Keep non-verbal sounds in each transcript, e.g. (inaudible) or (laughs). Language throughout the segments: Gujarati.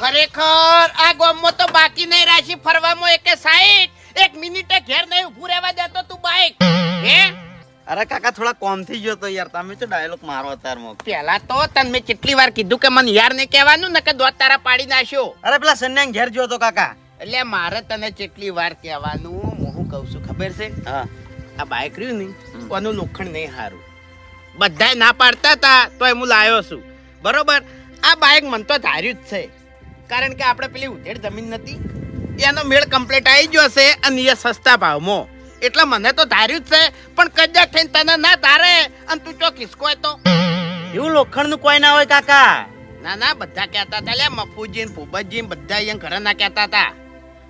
ખરેખર આ ગામમાં તો બાકી નહીં રાશી ફરવામાં એકે સાઈડ એક મિનિટે ઘેર નહીં ઊભું રહેવા દેતો તું બાઈક. હે? અરે કાકા થોડા કોમ થઈ ગયો તો યાર. તમે તો ડાયલોગ મારો અત્યારમાં પેલા તો તને મેં કેટલી વાર કીધું કે મને યાર નહીં કહેવાનું ને કે દોત તારા પાડી નાખ્યો. અરે પેલા સન્યાંગ ઘેર ગયો તો કાકા. એટલે મારે તને કેટલી વાર કહેવાનું હું કહું છું ખબર છે? હા. આ બાઈક રહ્યું ને કોનું લોખંડ નહીં સારું બધાય ના પાડતા હતા તો હું લાવ્યો છું. બરોબર? આ બાઇક મને તો ધાર્યું જ છે. કારણ કે આપણે પેલી ઉધેડ જમીન નથી. એનો મેળ કમ્પ્લીટ આવી ગયો છે અને એ સસ્તા ભાવમાં. એટલે મને તો ધાર્યું જ છે પણ કદાચ થઈને તને ના ધારે અને તું ચો ખિસકોય તો એવું લોખંડનું કોઈ ના હોય કાકા. ના ના બધા કહેતા હતા લે મફુજી ને ભૂપતજી બધા અહીંયા ઘરે ના કહેતા હતા.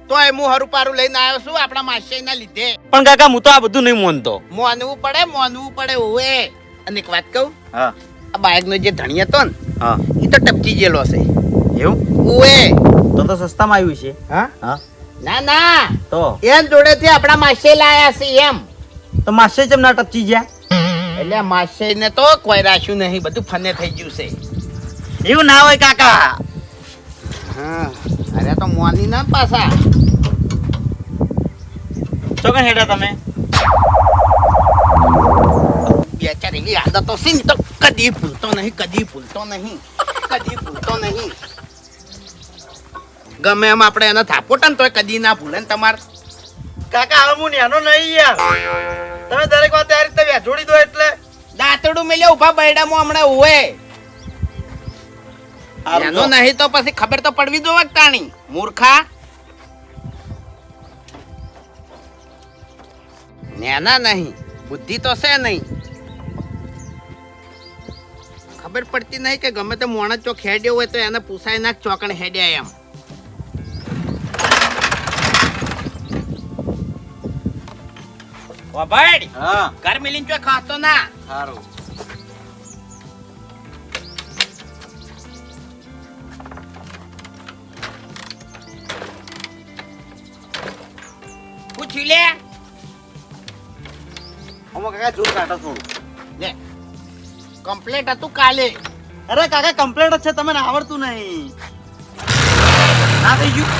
તો એ હું હરું પારું લઈને આવ્યો છું આપણા માસિયાઈ ના લીધે. પણ કાકા હું તો આ બધું નહીં માનતો. મોનવું પડે મોનવું પડે ઓએ અને એક વાત કહું? હા. આ બાઇકનો જે ધણી હતો ને હા. એ તો ટપકી ગયેલો છે એવું? ઓએ. તો તો સસ્તામાં આવ્યું છે. હા? હા. ના ના. તો? એમ જોડેથી આપણા માસે લાયા છે એમ. તો માસે જેમ ના ટપકી ગયા? એટલે માસે ને તો કોઈ રાખ્યું નહીં બધું ફને થઈ ગયું છે. એવું ના હોય કાકા. હા. અરે તો મોની ના પાછા. કઈ હેડા તમે. બે ચાર એવી આદતો છે ને તો કદી ભૂલતો નહીં કદી ભૂલતો નહીં કદી ભૂલતો નહીં ગમે એમ આપણે એને થાપોટા ને તોય કદી ના ભૂલે ને તમારે કાકા હવે હું નેનો નહીં યાર તમે દરેક વાત આ રીતે વેચોડી દો એટલે. દાંતડું મેલ્યા ઊભા બૈડામાં હમણાં ઉવે એનો નહીં તો પછી ખબર તો પડવી દો વખતાણી મૂર્ખા. નેના નહીં બુદ્ધિ તો છે નહીં. ખબર પડતી નહીં કે ગમે તે મોણસ ચોક હેડ્યો હોય તો એને પૂછાય ના ચોકડ ચોકણ હેડ્યા એમ. વાભાઈ હા. ઘર મિલીન ચોક ખાતો ના? સારું પૂછ્યું લે. હું કાકા જોર કાઢો થોડું. લે. કમ્પ્લેટ હતું કાલે. અરે કાકા કમ્પ્લેટ જ છે તમને આવડતું નહીં. ના થઈ ગયું.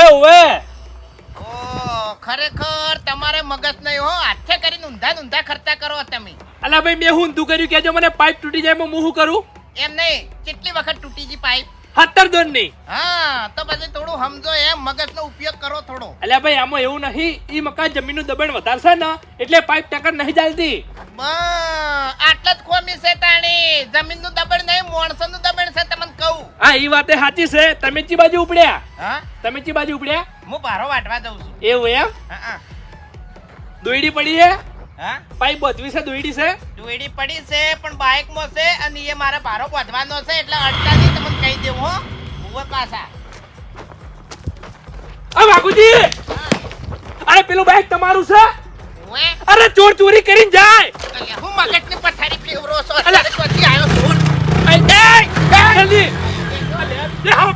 ઉવે ઉવે. ઓ ખરેખર તમારે મગજ નહીં હો. હાથે કરીને ઊંધા ઊંધા ખર્ચા કરો તમે. અલ્યા ભાઈ મેં હું ઊંધું કર્યું? કેજો મને પાઇપ તૂટી જાય હું શું કરું? એમ નહીં કેટલી વખત તૂટી ગઈ પાઇપ સત્તર દોનની હા તો પછી થોડું સમજો એમ મગજનો ઉપયોગ કરો થોડો. એટલે ભાઈ આમાં એવું નહીં ઈ મકાન જમીનનું દબાણ વધારશે ને એટલે પાઇપ ટકર નહીં ચાલતી. આટલા જ ખોમી છે તાણી. જમીનનું દબાણ નહીં માણસોનું દબાણ છે તમને કહું. હા ઈ વાતે સાચી છે. તમે ચી બાજુ ઉપડ્યા? હા? તમે ચી બાજુ ઉપડ્યા? હું ભારો વાટવા દઉં છું. એવું એમ? હા હા. દોયડી પડી છે હા? પાઇપ બધવી છે દોયડી છે? દોયડી પડી છે પણ બાઇકમાં છે અને એ મારે ભારો વધવાનો છે એટલે અડતા નહીં તમને કહી દેવું હો. ઊભો પાછા. આ બાગુજી અરે પેલું બાઈક તમારું છે? અરે ચોર ચોરી કરીને જાય! હું મગજની પથારી ફેવરો છો? અત્યારે ક્યાંથી આવ્યો છું? જલ્દી! અલ્યા,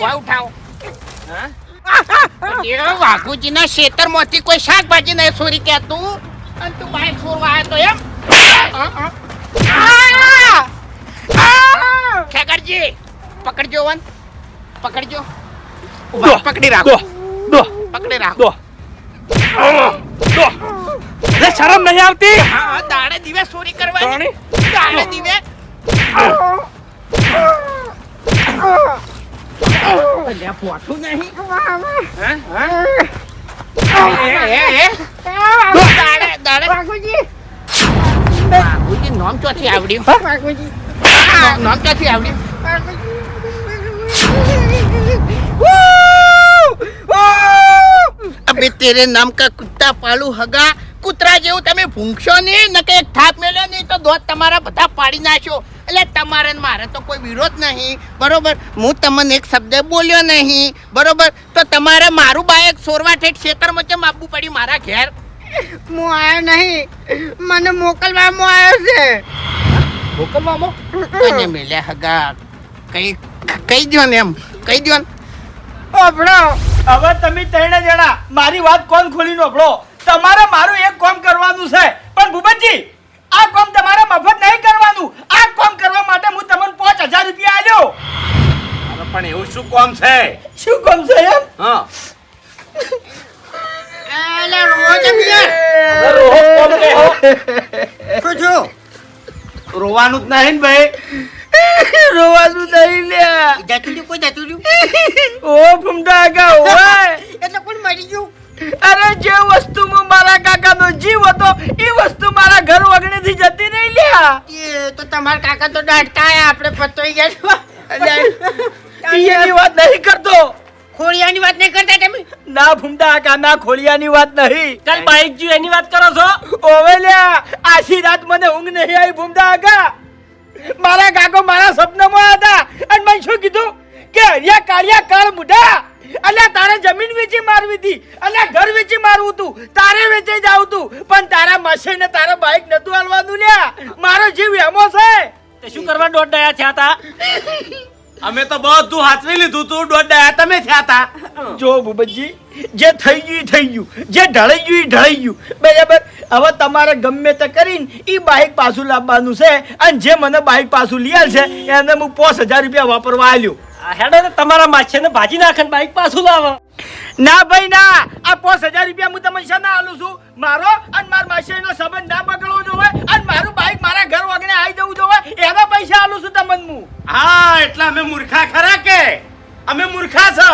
એને ઉઠાવો. ભાઈ વાઘુજી ના ખેતરમાંથી કોઈ શાકભાજી નહીં છોરી કે તું? અને તું બાઈક છોરવા આવ્યો તો એમ? આ! પકડજો વન. પકડજો. પકડી રાખો. દો પકડી રાખો. દો. દો. લે શરમ નહીં આવતી? હા હા, દાડે દિવે ચોરી કરવાની. દાડે દિવે. અલ્યા, પોઠું નહીં હે? હે? હે, હે, હે? દાડે, દાડે. બાપુજી, નોમ ચોથી આવડ્યું હા, નોમ ચોથી આવડ્યું અબે તેરે નામ કા કુત્તા પાલુ હગા કૂતરા જેવું તમે ભૂંગશો નહીં નકે એક થાપ મેલ્યો નહીં તો દોત તમારા બધા પાડી નાખો એટલે તમારે મારે તો કોઈ વિરોધ નહીં. બરોબર? હું તમને એક શબ્દ બોલ્યો નહીં. બરોબર? તો તમારે મારું બાયક સોરવા ઠેઠ ખેતરમાં કેમ આપવું પડ્યું મારા ઘેર? હું આવ્યો નહીં. મને મોકલવામાં આવ્યો છે. મોકલવામાં? મને મેલ્યા હગા? કઈ કઈ દ્યો ને એમ? કઈ દ્યો ને? ઓભળો હવે તમે ત્રણે જણા મારી વાત કોણ ખોલીને ઓભળો તમારે મારું એક કામ કરવાનું છે. પણ ભૂપતજી આ કામ તમારે મફત નહીં કરવાનું. આ કામ કરવા માટે હું તમને પાંચ હજાર રૂપિયા આલ્યો પણ એવું શું કામ છે? શું કામ છે એમ? હા. એટલે રોજ શું છું? રોવાનું જ નહીં ને ભાઈ. રોવાનું નહીં લે જતું કોઈ જતું ઓ ફૂમતા કાકા ઓય. એટલે કોણ મરી ગયું? અરે જે વસ્તુમાં મારા કાકાનો જીવ હતો એ વસ્તુ મારા ઘર વગણેથી જતી રહી લ્યા. એ તો તમારા કાકા તો આયા આપણે પતોઈ ગયા. એની વાત નહીં કરતો. ખોળિયાની વાત નહીં કરતા તમે? ના ભૂમતા કાકા ના ખોળિયાની વાત નહીં. ચાલ બાઈક જો એની વાત કરો છો? ઓવે લ્યા આખી રાત મને ઊંઘ નહીં આવી ભૂમતા કાકા. મારા કાકો મારા સપનામાં હતા અને મેં શું કીધું? કે હરિયા કાળિયા કાળ મુઢા. અલ્યા તારે જમીન વેચી મારવી હતી. અલ્યા ઘર વેચી મારવું તું તારે વેચી જાવ તું પણ તારા મશીન ને તારા બાઈક નતું હાલવાનું લ્યા મારો જીવ એમો છે. તે શું કરવા દોઢ ડાયા થયા તા? અમે તો બધું હાથવી લીધું તું દોઢ ડાયા તમે થયા હતા જો બુબજી જે થઈ ગયું થઈ ગયું. જે ઢળાઈ ગયું ઢળાઈ ગયું. બરાબર? હવે તમારે ગમે તે કરીને એ બાઈક પાછું લાવવાનું છે. અને જે મને બાઈક પાછું લીયાલ છે એને હું પાંચ હજાર રૂપિયા વાપરવા આલ્યો. આ હેડો ને તમારા માછે ને ભાજી નાખે બાઈક પાછું લાવો. ના ભાઈ ના. આ પાંચ હજાર રૂપિયા હું તમને શાના આલું છું? મારો અને મારા માસીનો સંબંધ ના બગડવો જોવે અને મારું બાઈક મારા ઘર વગને આવી જવું જોવે એના પૈસા આલું છું તમને હું. હા એટલે અમે મૂર્ખા ખરા કે? અમે મૂર્ખા છો.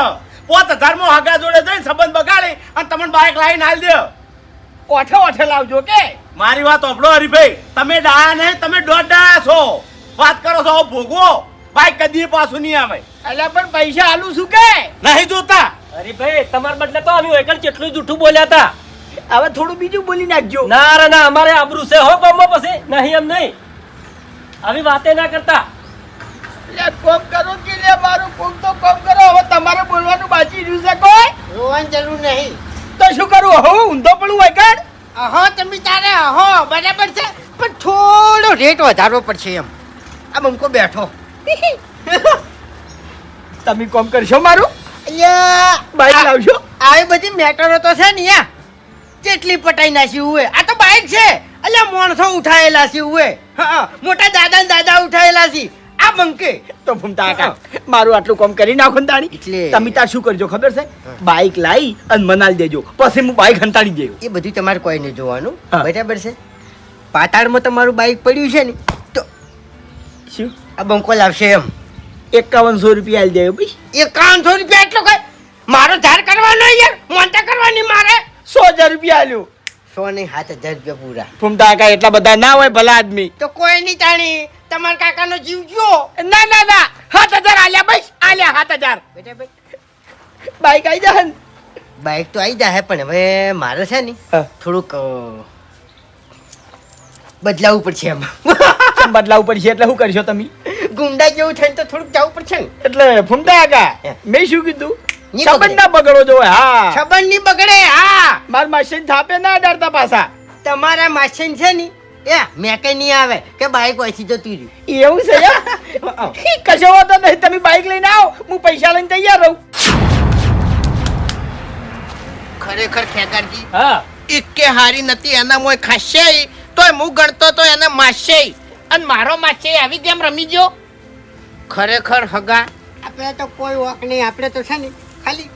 પોત હજારમાં હગા જોડે જઈને સંબંધ બગાડી અને તમને બાઈક લાવીને હાલ દો. ઓઠે ઓઠે લાવજો કે મારી વાત ઓપડો હરીભાઈ. તમે ડાયા નહીં તમે દોઢ ડાયા છો. વાત કરો છો ભોગવો. બાઈક કદી પાછું નહીં આવે. એટલે પણ પૈસા આલું શું કે? નહીં જોતા. અરે ભાઈ તમારા બદલે તો અમે એકણ કેટલું જૂઠું બોલ્યા હતા હવે થોડું બીજું બોલી નાખજો. ના રે ના અમારે આબરૂ છે હો કોમો પછી. નહીં એમ નહીં. આવી વાતે ના કરતા. કોમ કરો કે લે મારું કોમ તો કોમ કરો. હવે તમારે બોલવાનું બાકી રહ્યું છે કોઈ? રોવાની જરૂર નહીં. તો શું કરું? હવે ઊંધો પડું હોય કાઢ અહો તમે તારે અહો બરાબર છે. પણ થોડો રેટ વધારવો પડશે એમ. આમ અમકો બેઠો. (laughs) તમે કોમ કરશો મારું? અહીંયા બાઈક લાવશો આવી બધી મેટરો તો છે ને યા કેટલી પટાઈ નાખી ઉએ આ તો બાઈક છે. અલ્યા માણસો ઉઠાયેલા છે ઉએ હા મોટા દાદા ને દાદા ઉઠાયેલા છે. આ બંકે. તો ભૂમતા કાકા મારું આટલું કામ કરી નાખો ને તાણી. એટલે- તમે તાર શું કરજો ખબર છે? બાઈક લાવી અને મનાલી દેજો. પછી હું બાઈક હંતાડી દેજો એ બધું તમારે કોઈ નહીં જોવાનું. બરાબર છે? પાતાળમાં તમારું બાઈક પડ્યું છે ને તો શું? આ બંકો લાવશે એમ. એકાવનસો રૂપિયા આલી દેવો ભાઈ એકાવનસો રૂપિયા એટલો કઈ? મારો ધાર કરવાનો યાર મોટા કરવાની મારે. સો હજાર રૂપિયા આલ્યો. સો નહીં સાત હજાર રૂપિયા પૂરા. ભૂમતા કાકા એટલા બધા ના હોય ભલા આદમી. તો કોઈ નહીં તાણી તમારા કાકાનો જીવ ગયો. ના ના ના સાત હજાર આલ્યા બસ આલ્યા સાત હજાર. બરાબર બાઈક આવી જાય ને? બાઈક તો આવી જાય પણ હવે મારે છે ને થોડુંક બદલાવવું પડશે એમ. બદલાવું પડશે? એટલે શું કરશો તમે? ગુંડા જેવું થઈને તો થોડુંક જવું પડશે ને. એટલે ફૂમતા કાકા મેં શું કીધું? સંબંધ ના બગડો. જો હા. સંબંધની બગડે હા. માર મશીન થાપે ના ડરતા પાછા. તમારા માસીન છે ને એ મેં કઈ નહીં આવે કે બાઈક વાંચી જતું રહ્યું. એવું છે (laughs) કશો વાંધો નહીં તમે બાઈક લઈને આવો હું પૈસા લઈને તૈયાર રહું. ખરેખર ખેગારજી હા. કે હારી નથી એના મોય ખાશે તોય હું ગણતો તો એને માસે અને મારો મારશે આવી કેમ રમી ગયો? ખરેખર હગા? આપણે તો કોઈ વોક નહીં આપણે તો છે ને ખાલી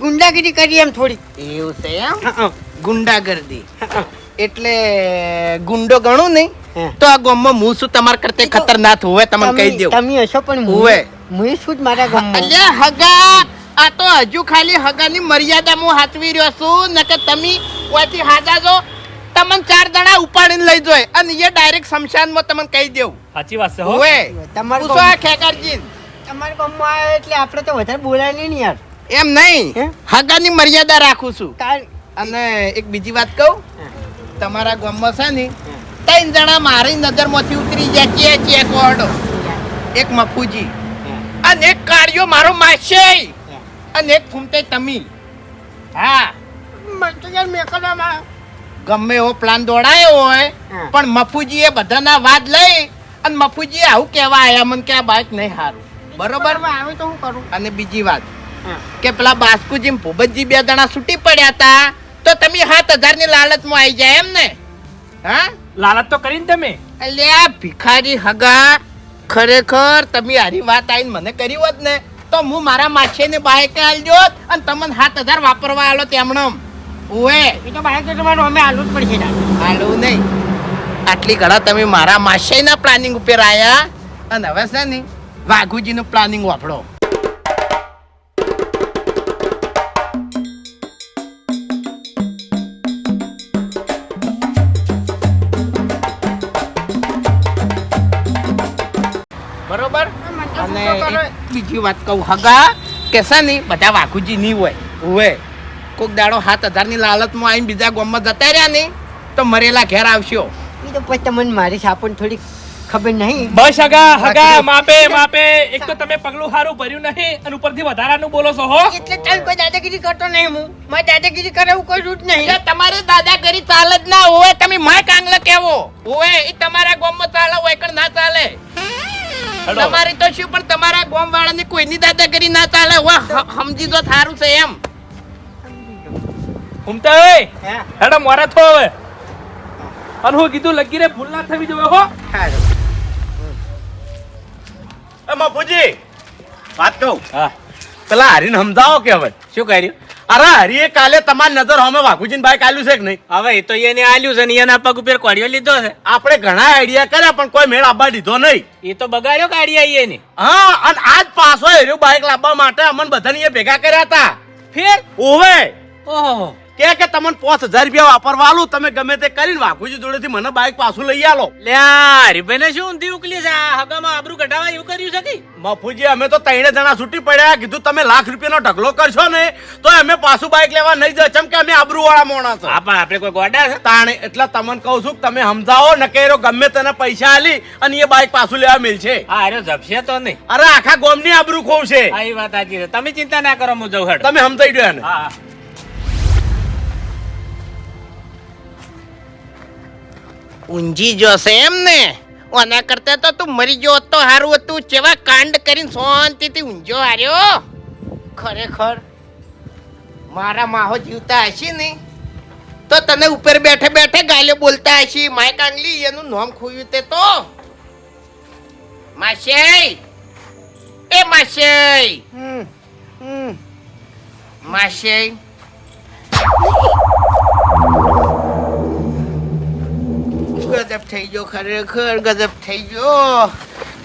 ગુંડાગીરી કરી એમ થોડી. એવું છે એમ? ગુંડાગર્દી. એટલે ગુંડો ગણું નહીં? તો આ ગામમાં હું શું તમારા કરતે ખતરનાક હોવે તમને કહી દઉં. તમે હશો પણ હોવે. હું શું જ મારા ગામમાં. એટલે હગા! આ તો હજુ ખાલી હગાની મર્યાદા હું હાચવી રહ્યો છું. નકર તમે ઓયથી હાજા જો તમને ચાર દણા ઉપાડીને લઈ જોય અને એ ડાયરેક્ટ શમશાનમાં તમને કહી દેવું. સાચી વાત છે હો. હોવે તમારું શું આ ખેકરજી તમારા ગામમાં આવે એટલે આપણે તો વધારે બોલાય નહીં ને યાર. એમ નહીં? હગાની મર્યાદા રાખું છું. અને એક બીજી વાત કહું. તમારા ગામમાં છે ને ત્રણ જણા મારી નજરમાંથી ઉતરી જાય છે છે કોડો એક મફુજી. અને એક કાર્યો મારો માસે. અને એક ફૂમતે તમી હા. મને તો યાર મેકલવામાં ગમે એવો પ્લાન દોડાયો હોય પણ મફુજી એ બધાના વાદ લઈ અને મફુજીએ આવું કહેવા આયા મને કે આ બાઈક નહીં સારું. બરોબર? આવે તો હું કરું. અને બીજી વાત કે પેલા બાસ્કુજી ને ભૂપતજી બે જણા છૂટી પડ્યા હતા તો તમે સાત હજારની લાલચમાં આવી જાય એમ ને? હા? લાલચ તો કરીને તમે. અલ્યા ભિખારી હગા ખરેખર તમે હારી વાત આવીને મને કરી હોત ને તો હું મારા માછીને બાઈકે આલજો અને તમને સાત હજાર વાપરવા આલો તેમણે ઓએ એ તો બાઈક તો તમારું અમે આલવું જ પડશે દાદા નહીં. આટલી ઘણા તમે મારા માછીના પ્લાનિંગ ઉપર આયા? અને હવે છે ને વાઘુજીનું પ્લાનિંગ વાપરો. બરોબર? અને બીજી વાત કહું. હગા કે છે ને બધા વાઘુજી નહીં હોય. હોય કોક દાડો સાત હજારની લાલચમાં આવીને બીજા ગામમાં જતા રહ્યા ને તો મરેલા ઘેર આવશો. એ તો પછી તમને મારી સાપણ થોડી ખબર નહીં. બસ હગા હગા માપે માપે. એક તો તમે પગલું સારું ભર્યું નહીં અને ઉપરથી વધારાનું બોલો છો હો. એટલે તમે કોઈ દાદાગીરી કરતો નહીં હું. મારે દાદાગીરી કરે એવું કોઈ રૂટ નહીં. એટલે તમારી દાદાગીરી ચાલે જ ના હોય તમે માય કાંગલે કેવો? હોય એ તમારા ગામમાં ચાલે હોય કે ના ચાલે? હેડો. તમારી તો શું પણ તમારા ગામ વાળાની કોઈની દાદાગીરી ના ચાલે? હોય સમજી તો સારું છે એમ. ઘૂમતા હે? હેડા મોરા થો હવે. અને હું કીધું લગી રે ભૂલ ના થવી જોવે હો. એ મફુજી વાત કહું? હા. પેલા હરીને સમજાવો કે હવે. શું કર્યું? અરે હરીએ કાલે તમારી નજર અમે વાઘુજીન ભાઈ કાલ્યું છે કે નહીં? હવે એ તો એને આલ્યું છે ને એના પગ ઉપર કોડિયો લીધો છે. આપણે ઘણા આઈડિયા કર્યા પણ કોઈ મેળ આબા લીધો નહીં. એ તો બગાડ્યો કાઢી આવીએ ને હા અને આજ પાછો હેર્યો બાઈક લાવવા માટે અમને બધાને એ ભેગા કર્યા હતા. ફેર? ઓવે. ઓહો કે કે તમને પાંચ હજાર રૂપિયા વાપરવાલું તમે ગમે તે કરીને વાઘુજી જોડેથી મને બાઈક પાછું લઈ આલો. લ્યા હરીભાઈ ને શું ઊંધી ઉકલી છે? આ હગામાં આબરૂ કઢાવા એવું કર્યું છે કે? મફુજી અમે તો ત્રણે જણા છૂટી પડ્યા કીધું તમે લાખ રૂપિયાનો ઢગલો કરશો ને તો અમે પાછું બાઈક લેવા નહીં જાય ચમ કે અમે આબરૂ વાળા મોણા છો. હા પણ આપણે કોઈ ગોડા છે? તાણે એટલે તમને કહું છું કે તમે સમજાવો ન કેરો ગમે તેને પૈસા આલી અને એ બાઈક પાછું લેવા મિલશે. હા અરે જપશે તો નહીં. અરે આખા ગોમની આબરૂ ખોવ છે એ વાત સાચી છે. તમે ચિંતા ના કરો હું જઉં હેડ તમે સમજાઈ દો ને હા. ઊંઝી જશે એમ ને ઓના કરતા તો તું મરી ગયો તો સારું હતું. કેવા કાંડ કરીને શાંતિથી ઊંઝો હાર્યો. ખરેખર મારા માહો જીવતા હશે ને તો તને ઉપર બેઠે બેઠે ગાલે બોલતા હશે. માય કાંગલી એનું નામ ખોયું તે તો. માશે એ માશે હમ હમ. માશે ગજબ થઈ ગયો ખરેખર ગજબ થઈ ગયો.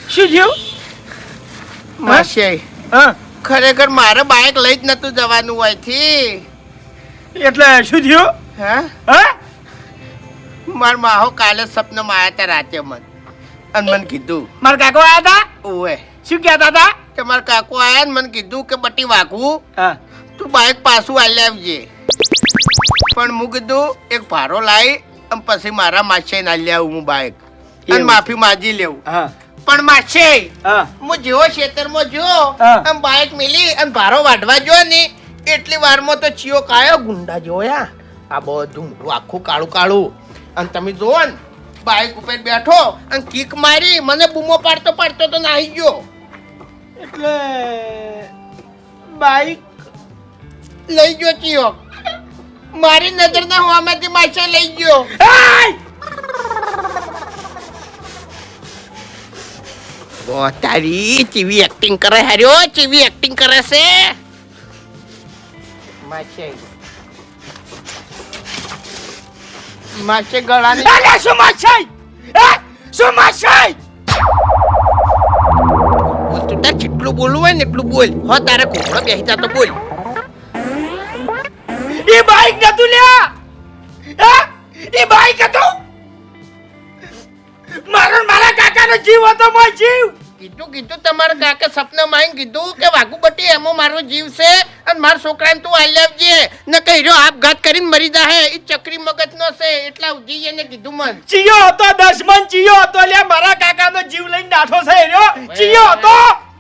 શું થયું? માસી હા? ખરેખર મારે બાઇક લઈ જ નતું જવાનું હોયથી. એટલે શું થયું? હા? હા? માર માહો કાલે સપનામાં માયા હતા રાતે મન. અને મને કીધું. મારા કાકો આયા હતા ઓએ શું કહેતા હતા કે મારા કાકો આયા ને મને કીધું કે બટી વાગવું હા. તું બાઇક પાછું આલી આવજે. પણ હું કીધું એક ભારો લાવી અને પછી મારા માસે ના આવું હું બાઈક. અને માફી માજી લેવું. પણ માસે હા. જેવો ખેતરમાં જો. આમ બાઇક મિલી અને ભારો વાઢવા જો ને એટલી વારમાં તો ચિયો કાયો ગુંડા જોયા. આ બધું આખું કાળું કાળું. અને તમે જોવો ને બાઈક ઉપર બેઠો અને કિક મારી મને બૂમો પાડતો પાડતો તો નાહી ગયો. એટલે બાઈક લઈ ગયો ચિયો. મારી નજર ના હોવામાંથી માછા લઈ ગયો. ઓ તારી ચીવી એક્ટિંગ કરે હાર્યો ચીવી એક્ટિંગ કરે છે? માછે. માશે ગળાની અલ્યા શું માછાઈ હે? શું માછાઈ બોલ તું તાર જેટલું બોલવું હોય ને એટલું બોલ. હો તારે કોકડો બેસી તો બોલ. એ બાઈક નતું લ્યા હે એ બાઈક હતું મારો ને મારા કાકાનો જીવ હતો મો જીવ કીધું કીધું તમારા કાકા સપના માં કીધું કે વાઘુબટી એમો મારો જીવ છે અને મારા છોકરાને તું આઈ આવજે ન કહી આપઘાત કરીને મરી જાહે એ ચક્રી મગજનો છે એટલા ઉજી એને કીધું મન ચિયો હતો દશમન ચિયો હતો લે મારા કાકાનો જીવ લઈને નાઠો છે રહ્યો ચિયો હતો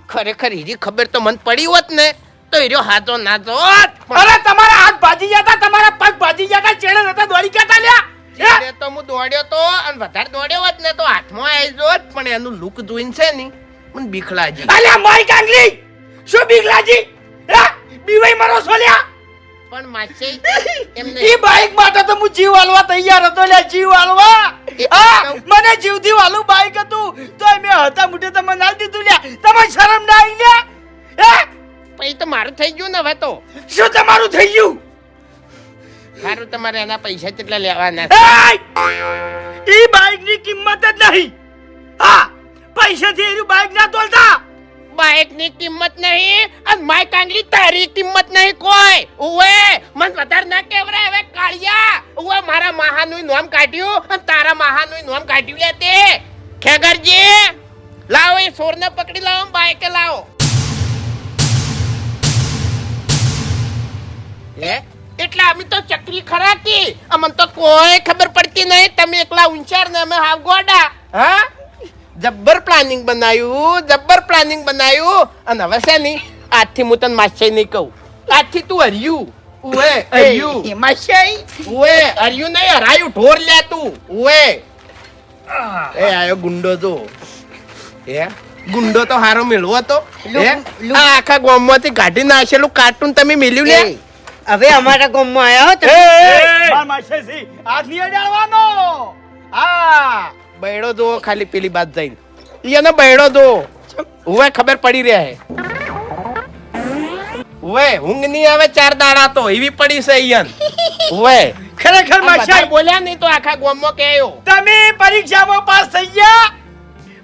ખરેખર હીરી ખબર તો મન પડી હોત ને તો હીરો હાથો ના જોત અરે તમારા હાથ ભાજી જતા તમારા પગ ભાજી જતા ચેડે નતા દોડી ગયા તા લ્યા. હે? તો હું દોડ્યો તો અને વધારે દોડ્યો હોત ને તો હાથમાં આવી જોત પણ એનું લુક જોઈને છે ને મને બીખલાજી. અલ્યા મારી કાંગલી શું બીખલાજી? હે? બીવાઈ મારો સોલ્યા પણ માસી એમને ઈ બાઈક માટે તો હું જીવ હાલવા તૈયાર હતો લે જીવ હાલવા. આ મને જીવથી વાલું બાઈક હતું તો મેં હતા મુઠે તમે ના દીધું લ્યા. તમે શરમ ના આવી લ્યા? હે? પછી તો મારું થઈ ગયું ને હવે તો. શું તમારું થઈ ગયું? સારું તમારે એના પૈસા કેટલા લેવાના? છે એ બાઇકની કિંમત જ નહીં. હા પૈસાથી એનું બાઇક ના તોલતા. બાઇકની કિંમત નહીં અને માય કાંગલી તારી કિંમત નહીં કોઈ. ઉવે મન વધારે ના કેવરાય હવે કાળિયા ઉવે મારા મહાનું નામ કાઢ્યું અને તારા મહાનું નામ કાઢ્યું લે તે. ખેગરજી લાવો એ સોરને પકડી લાવો બાઈકે લાવો. હે? એટલે અમે તો ચક્રી ખરા કી. અમને તો કોઈ ખબર પડતી નહીં. તમે એકલા ઉંચાર ને અમે હાવ ગોડા. હા? જબ્બર પ્લાનિંગ બનાવ્યું જબ્બર પ્લાનિંગ બનાવ્યું અને હવે છે ની આજથી હું તને માસ્ટર નહીં કહું. આજથી તું હર્યું. ઉએ હર્યું. એમાં ઉએ હર્યું નહીં હરાયું. ઢોર લે તું. ઉવે. એ આયો ગુંડો તો હે? ગુંડો તો હારો મેળવો હતો. આખા ગામમાંથી કાઢી નાખેલું કાર્ટૂન તમે મેલ્યું લે? એ, હવે અમારા ગામમાં આવ્યા હો તમે. માર માસે હાથ નહીં અડાડવાનો. હા બૈડો દો ખાલી પેલી બાત જઈને. એને બૈડો દો હુવે ખબર પડી રહ્યા હે. હુવે ઊંઘ નહીં આવે ચાર દાડા તો એવી પડી છે ઈયન. હુવે ખરેખર આ બોલ્યા નહીં તો આખા ગામમાં કહેયો તમે પરીક્ષામાં પાસ થઈ ગયા?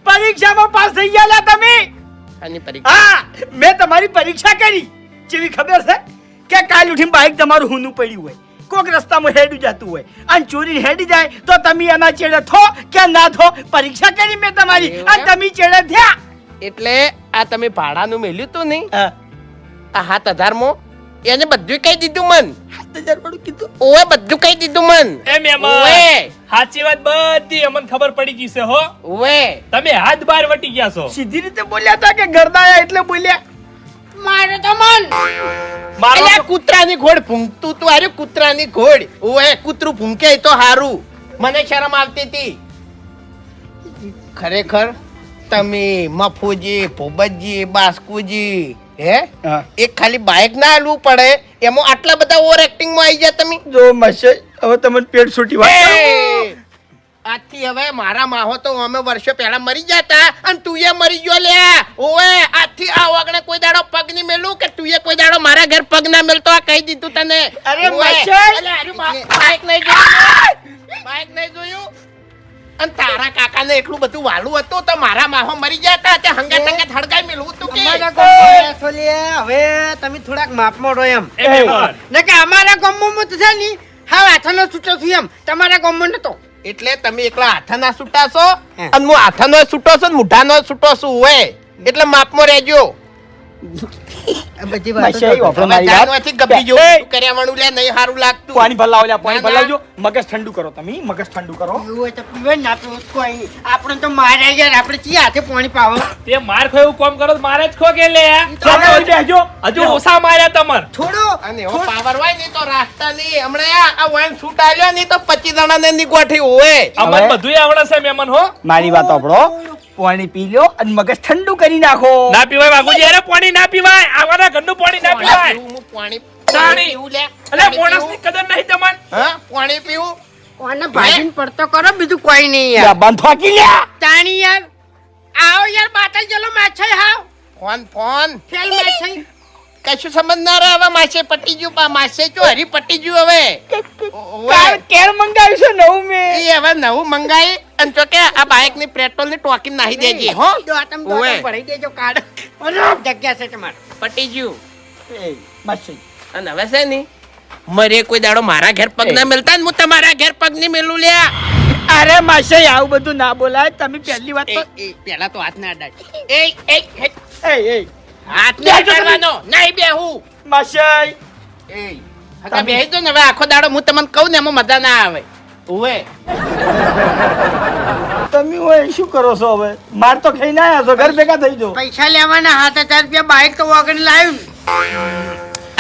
પરીક્ષામાં પાસ થઈ ગયા લા તમે? આની પરીક્ષા. હા મેં તમારી પરીક્ષા કરી. જેવી ખબર છે? કે કાલ ઉઠીને બાઈક તમારું હુનું પડ્યું હોય. કોક રસ્તામાં હેડી જતું હોય. અને ચોરી હેડી જાય તો તમે એના ચેડે થો કે ના થો? પરીક્ષા કરી મેં તમારી. અને તમે ચેડે થયા. એટલે આ તમે ભાડાનું મેલ્યું તું નહીં? આ હાથ હજારમાં? એને બધું કહી દીધું મન. ઓએ બધું કહી દીધું મન. એ એમ ઓએ. સાચી વાત બધી અમને ખબર પડી ગઈ છે હો. ઓએ. તમે હાથ બાર વટી ગયા છો. સીધી રીતે બોલ્યા હતા કે ગરદાયા એટલે બોલ્યા? મારે તો મન. મારો કૂતરાની ઘોડ ફૂંકતું તું. આર્યું કૂતરાની ઘોડ. ઓએ કૂતરું ફૂંકે તો હારું. મને શરમ આવતી હતી. ખરેખર તમે મફુજી ભોબતજી બાસ્કુજી હે? એક ખાલી બાઇક ના હાલવું પડે. એમાં આટલા બધા ઓવર એક્ટિંગમાં આવી જાય તમે? જો મશે હવે તમને પેટ છૂટી વાત આજથી હવે મારા માહો તો અમે વર્ષો પહેલા મરી જતા અને તું એ મરી ગયો લે. ઓએ આજથી આ વગણે કોઈ દાડો પગની મેલું કે તું એ કોઈ દાડો મારા ઘર પગ ના મેલતો? આ કહી દીધું તને. અરે બાઈક નહીં જોયું. બાઈક નહીં જોયું. અને તારા કાકાને એટલું બધું વાલું હતું તો મારા માહો મરી જતા. તે હંગા તંગા હડકાઈ મેલું તું કે. હવે તમે થોડાક માપમાં રહો એમ. ને કે અમારા ગામમાં તો છે ની હા હાથનો છૂટો છું એમ. તમારા ગામમાં નતો. એટલે તમે એકલા હાથાના છૂટા છો અને હું હાથાનો છૂટો છું ને મુઠાનો છૂટો છું હોય એટલે માપમાં રહેજો. બધી વાતો મચ્છર, તો- વાપરો મારી વાત. ગભી જેવું કર્યા વાળું લે નહીં હારું લાગતું. પાણી ભલાવો લ્યા પાણી ના, ના. ભલાવજો મગજ ઠંડુ કરો તમે મગજ ઠંડુ કરો. તો પીવે ના તો કોઈ આપણે તો મારે યાર આપણે ચી હાથે પાણી પાવો? તે માર ખો એવું કોમ કરો તો મારે જ ખો કે લે? ચાલો, હવે બેસજો. હજુ ઓછા માર્યા તમાર. થોડો અને એવો પાવર હોય નહીં તો રાસ્તા નહીં. હમણાં આ- વાઈન શૂટ આલ્યો ને તો પચીસ જણા ને ગોઠી હોય અમારે બધુંય બધું આવડે છે મેમન હો. મારી વાત સાંભળો. પાણી પી લો અને મગજ ઠંડુ કરી નાખો. ના પીવાય બાબુજી અરે પાણી ના પીવાય. આવાના ગંદુ પાણી ના પીવાય. હું પાણી તાણી. પાણી પીવું લે. ની કદર નહીં તમને હા? પાણી પીવું? કોને ભાજીન પડતો કરો બીજું કોઈ નહીં યાર. લ્યા, બંધ ફાકી લે. તાણી યાર. આવો યાર યાર બાતલ ચલો માછ હાવ. Phone phone. ફેલ માછ કશું સમજ ના રહે હવે માસે પટી ગયું પા માસે જો હરી પટી ગયું હવે કાર કેર મંગાવ્યું છે નવું મે? એ હવે નવું મંગાઈ અને જો કે આ બાઇકની પેટ્રોલની ટોકી નાહી દેજે હો? દોતમ ઓવે. ભરી દેજો કાર્ડ. જગ્યા છે તમારે. પટી ગયું એ માસી અને હવે છે ની મરે કોઈ દાડો મારા ઘેર પગ ના મળતા હું તમારા ઘેર પગની મેલું લ્યા. અરે માસે આવું બધું ના બોલાય. તમે પહેલી વાત એ તો પહેલા તો હાથ ના અડાડ એ એ. એ એ. હાથ ને અડાડવાનો નહીં બેહું. માસી. એ હકા બેહી જો ને હવે આખો દાડો હું તમને કહું ને એમાં મજા ના આવે. ઓવે તમે હોય શું કરો છો હવે? માર તો આવ્યા છો ઘર ભેગા થઈ જાઓ. પૈસા લેવાના હાથ હજાર રૂપિયા બાઈક તો વગર લાવ્યું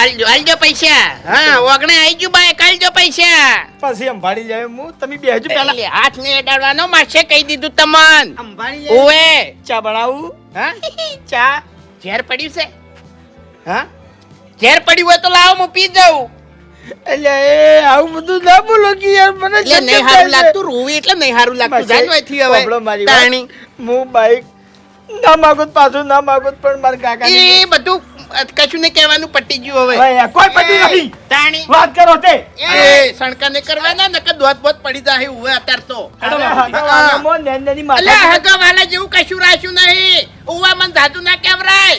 આલજો આલજો પૈસા. હા ઓગણે આવી ગયું બાઈક આલજો પૈસા. પછી એમ જાય હું તમે બેહજો એટલે હાથ ને અડાડવાનો માસે કહી દીધું તમને. ચા બનાવું? હા? ચા? ઝેર પડ્યું છે? હા? ઝેર પડ્યું હોય તો લાવો હું પી જાઉં. એટલે એ આવું બધું ના બોલો કે યાર મને એટલે નહીં સારું લાગતું રોવી એટલે નહીં સારું લાગતું. જાનવાથી હવે તાણી. હું બાઈક ના માગું પાછું ના માગું પણ મારા કાકા એ બધું કશું ને કહેવાનું પટી ગયું હવે. કોઈ પટી નહીં તાણી. વાત કરો તે. એ સણકા ને કરવાના નકર દોત બોત પડી જાય હવે અત્યાર તો. અરે હગાવાલામાં નેન નેની માથા અલ્યા હગા વાલા જેવું કશું રાખ્યું નહીં. ઉવા મન ધાતુ ના કેવરાય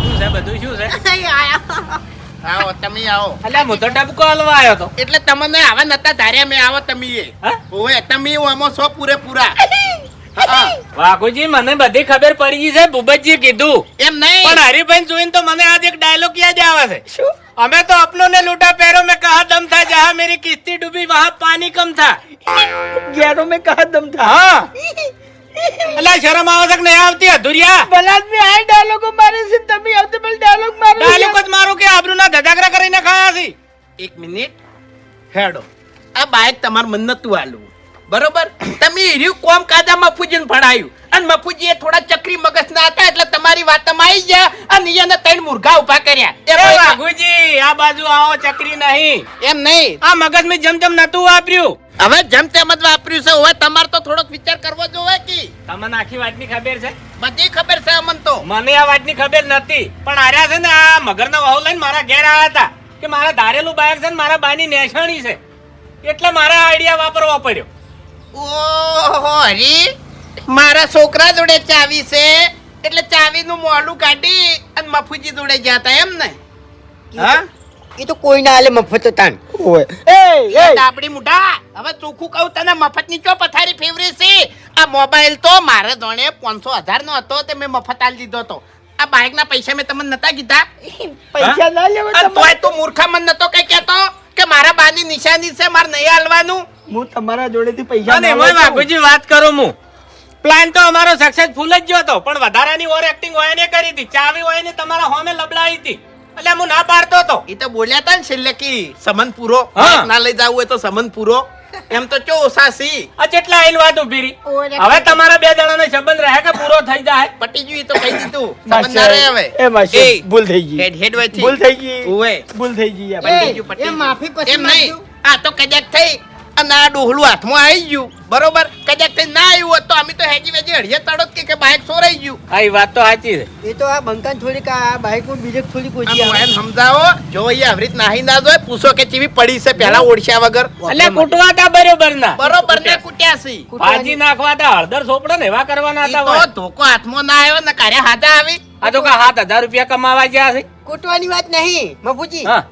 શું છે બધું શું છે ડબકો હલવા આવ્યો એટલે તમને આવા મને બધી ખબર પડી ગઈ છે ભૂપતજી કીધું. એમ નહીં. પણ હરિભાઈ જોઈને તો મને આજ એક ડાયલોગ યાદ આવે અમે તો અપનો ને લૂટા પહેરો મેં કહા દમ થા જહા મેરી કિસ્તી ડૂબી વહા પાણી કમ થા ગેરો મેં કહા દમ થા હા. અલ્યા શરમ આવે છે કે નહીં આવતી અધુરિયા? બલાદ મે આ ડાયલોગ મારે છે તમે આવતે પેલ ડાયલોગ મારો ડાયલોગ જ મારો કે આબરૂના ધજાગરા કરીને ખાયા છે? એક મિનિટ. હેડો. આ બાઈક તમાર મન નતું આલું. બરોબર? તમે એર્યું કોમ કાદામાં મફુજીને ભણાયું. અને મફુજીએ થોડા ચક્રી મગજ ના હતા એટલે તમારી વાતમાં આવી ગયા અને એને ત્રણ મુર્ગા ઊભા કર્યા. એ વાઘુજી આ બાજુ આવો ચક્રી નહીં. એમ નહીં. આ મગજ મેં જમ જમ નતું વાપર્યું. હવે જેમ તેમ જ વાપર્યું છે હવે તમારે તો થોડોક વિચાર કરવો જોવે કે તમને આખી વાતની ખબર છે? બધી ખબર છે અમન તો. મને આ વાતની ખબર નથી પણ આર્યા છે ને આ મગરના વાહુ લઈને મારા ઘેર આવ્યા હતા કે મારા ધારેલું બાઈક છે ને મારા બાની નેશાણી છે. એટલે મારા આઈડિયા વાપરવો પડ્યો. ઓહો હરી મારા છોકરા જોડે ચાવી છે એટલે ચાવીનું મોડું કાઢી અને મફુજી જોડે જતા એમ ને? હા? એ તો કોઈ ના આલે મફત તાન. ઓય. એ એ ડાબડી મુઢા હવે ચોખ્ખું કહું તને મફતની ચો પથારી ફેવરી છે? આ મોબાઈલ તો મારે ધોણે પાંચસો હજાર નો હતો તે મેં મફત આલી દીધો હતો. આ બાઇક ના પૈસા મેં તમને નતા કીધા? પૈસા ના લેવા તોય તું મૂર્ખા મન નતો કઈ કેતો કે મારા બાની નિશાની છે મારે નહીં હાલવાનું? હું તમારા જોડેથી પૈસા અને ના એમાં લઉં વાત કરું હું. પ્લાન તો અમારો સક્સેસફુલ જ ગયો હતો પણ વધારાની ઓવર એક્ટિંગ હોય ને કરી હતી ચાવી હોય ને તમારા હોમે લબડાવી હતી. એટલે હું ના પાડતો હતો એ તો બોલ્યા તા ને છેલ્લે કે સમન પૂરો. હા. ના લઈ જવું હોય તો સમન પૂરો. એમ તો ચો ઓસાસી આ કેટલા આઈલ વાત ઊભી રહી. હવે તમારા બે જણાનો સંબંધ રહે કે પૂરો થઈ જાય? પટી ગયું તો કહી દીધું. (laughs) માસી, ના રહે હવે. એ માસી, એ, ભૂલ થઈ ગઈ. હેડ હેડ વચ્ચે. ભૂલ થઈ ગઈ. ઓવે. ભૂલ થઈ ગઈ યાર. પટી ગયું, પટી એ ગયું. માફી પછી એમ નહીં. માંગજો. આ તો કદાચ થઈ. અને આ ડોહલું હાથમાં આવી ગયું. બરોબર? કદાચ થઈ ના આવ્યું હોત તો અમે તો હેજી વેજી હળીએ તડત કે કે બાઇક સોરાઈ ગયું. હા એ વાત તો સાચી છે. એ તો આ બંકાન થોડીક આ બાઇકનું બીજે થોડીક ઓછી એમ સમજાવો જો એ આવી રીત નાહી ના જોય પૂછો કે ચીવી પડી છે પેલા ઓળખ્યા વગર. એટલે કૂટવા તા બરોબર ના. બરોબર ને કૂટ્યા. છે. ભાજી નાખવા તા હળદર સોપડો ને એવા કરવાના હતા તો ધોકો હાથમાં ના આવ્યો ને કાર્ય હાથે આવી. આ તો કા સાત હજાર રૂપિયા કમાવા ગયા છે. કૂટવાની વાત નહીં મફુજી. હા.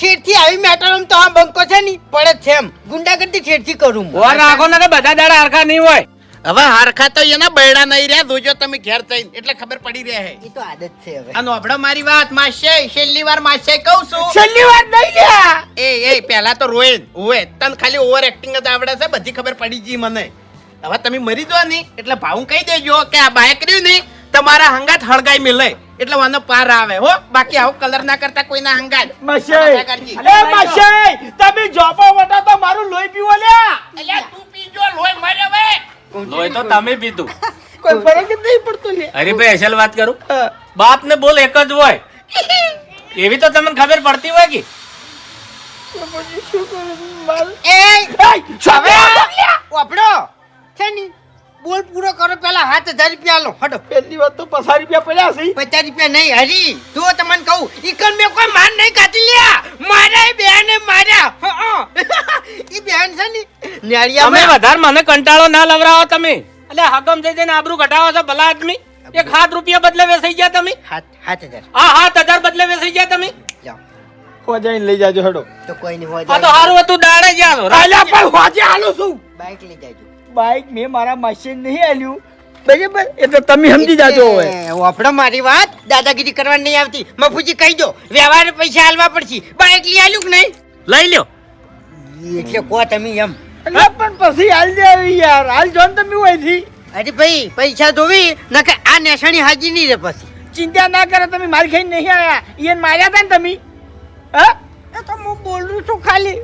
છેડથી આવી મેટરો તો આ બંકો છે ની પડે છે એમ. ગુંડાગર્દી છેડથી કરું હું. ઓર રાખો ને કે બધા દાડા હરખા નહીં હોય. હવે હરખા તો એના બૈડા નહીં રહ્યા જોજો તમે ઘેર થઈને. એટલે ખબર પડી રહે એ તો આદત છે હવે. અને હમણાં મારી વાત માસે છેલ્લી વાર માસે કહું છું. છેલ્લી વાર નહીં લ્યા એ એ પેલા તો રોયન ઓએ તને ખાલી ઓવર એક્ટિંગ જ આવડે છે બધી ખબર પડી ગઈ મને. હવે તમે મરી દો ની એટલે ભાવું કહી દેજો કે આ બાયક રહ્યું ની તમારા હંગાત હળગાઈ મિલે. એટલે વાનો પાર આવે હો. બાકી આવો કલર ના કરતા કોઈના હંગાત. કાકાજી. એ માસી તમે જોપો વટા તો મારું લોહી પીવો લે. અલ્યા તું પીજો લોહી મરે હવે. લોહી તો તમે પીધું. કોઈ ફરક જ નહીં પડતો લે. હરીભાઈ અસલ વાત કરું? બાપ ને બોલ એક જ હોય. એવી તો તમને ખબર પડતી હોય કે? શું કરું? એ સાત હજાર રૂપિયા લો. હડો પહેલી વાત તો પચાસ રૂપિયા પડ્યા છે. પચાસ રૂપિયા નહીં હરી. જો તમને કહું ઈકન મેં કોઈ માર નહીં કાઢી લ્યા. મારા બેન માર્યા. (laughs) ઈ બેન છે ને તમે નેળિયામાં વધારે મને કંટાળો ના લવરાવો તમે. એટલે હકમ થઈ જઈને આબરૂ ઘટાવો છો ભલા આદમી. એક હાથ રૂપિયા બદલે વેસાઈ ગયા તમે. હાથ હાથ હજાર. હા હાથ હજાર બદલે વેસાઈ ગયા તમે. જાઓ. હો જઈને લઈ જાજો હડો. તો કોઈ નહીં હોય આ તો સારું હતું દાડે અલ્યા પણ હોજે હાલો છું. બાઈક લઈ જાજો. બાઈક મેં મારા મશીન નહીં આલ્યું. બરાબર? એટલે તમે સમજી જાજો હવે. એ, મારી વાત દાદાગીરી કરવા નહીં આવતી. મફુજી કહી દો વ્યવહાર પૈસા હાલવા પડશે. બાઈક લઈ આલ્યું કે નહીં? લઈ લ્યો. એટલે કહો તમે એમ. એટલે પણ પછી હાલ યાર. હાલ જો ને તમે હોયથી. અરે ભાઈ પૈસા ધોવી નકે આ નેસાણી હાજી નહીં રે પછી. ચિંતા ના કરો તમે મારી ખાઈ નહીં આયા. ઈયન માર્યા હતા ને તમે? હા? એ તો હું બોલું છું ખાલી.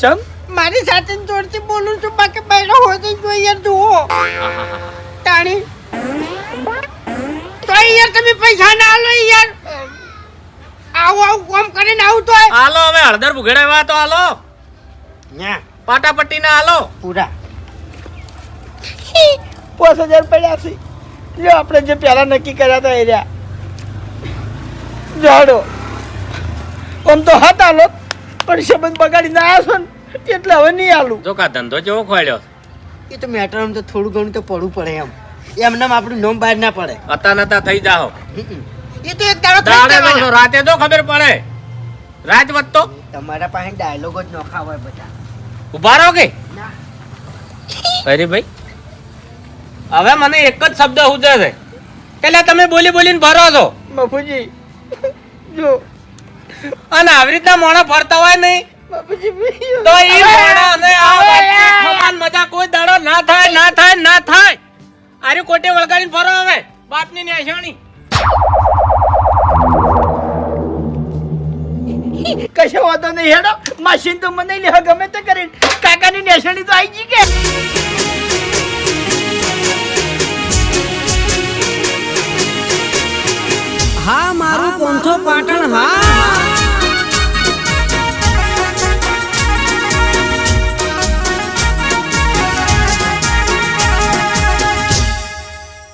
ચમ? મારી સાથે જોરથી બોલું છું. બાકી બહેનો હોય તો જોઈએ જુઓ. તાણી તો યાર તમે પૈસા ના આલો યાર. આવું આવું કામ કરીને આવું તો હાલો હવે હળદર ભુગેડાવા તો હાલો ના પાટાપટ્ટી ના હાલો પૂરા. પાંચ હજાર પડ્યા છે. લ્યો આપણે જે પહેલા નક્કી કર્યા હતા એ રહ્યા. જાડો. આમ તો હતા લો. પણ સંબંધ બગાડીને આવ્યા છો ને. એટલે હવે નહીં આલું. જો કા ધંધો જેવો ખોલ્યો એ તો મેટરમાં તો થોડું ઘણું તો પડવું પડે એમ. એમને આપણું નોમ બહાર ના પડે. હતા નતા થઈ જાઓ. એ તો એક દાડો થઈ દાડે જવાના. રાતે તો ખબર પડે. રાત વધતો. તમારા પાસે ડાયલોગ જ નોખા હોય બધા. ઊભા રહો કે? અરે ભાઈ હવે મને એક જ શબ્દ હુજે છે. પેલા તમે બોલી બોલીને ભરો છો. મફુજી જો. અને આવી રીતના મોણા ફરતા હોય નહીં? તો ઈ મોણાને આ વાતની ખમાન મજા કોઈ દાડો ના થાય ના થાય ના થાય. આરે કોટે વળગાડીને ફરો હવે. બાપની ન્યાસણી કશો વાંધો નહીં હેડો. મશીન તો મને લે ગમે તે કરીને. કાકાની નેસણી તો આવી ગઈ કે? હા મારું કોંથો પાટણ હા.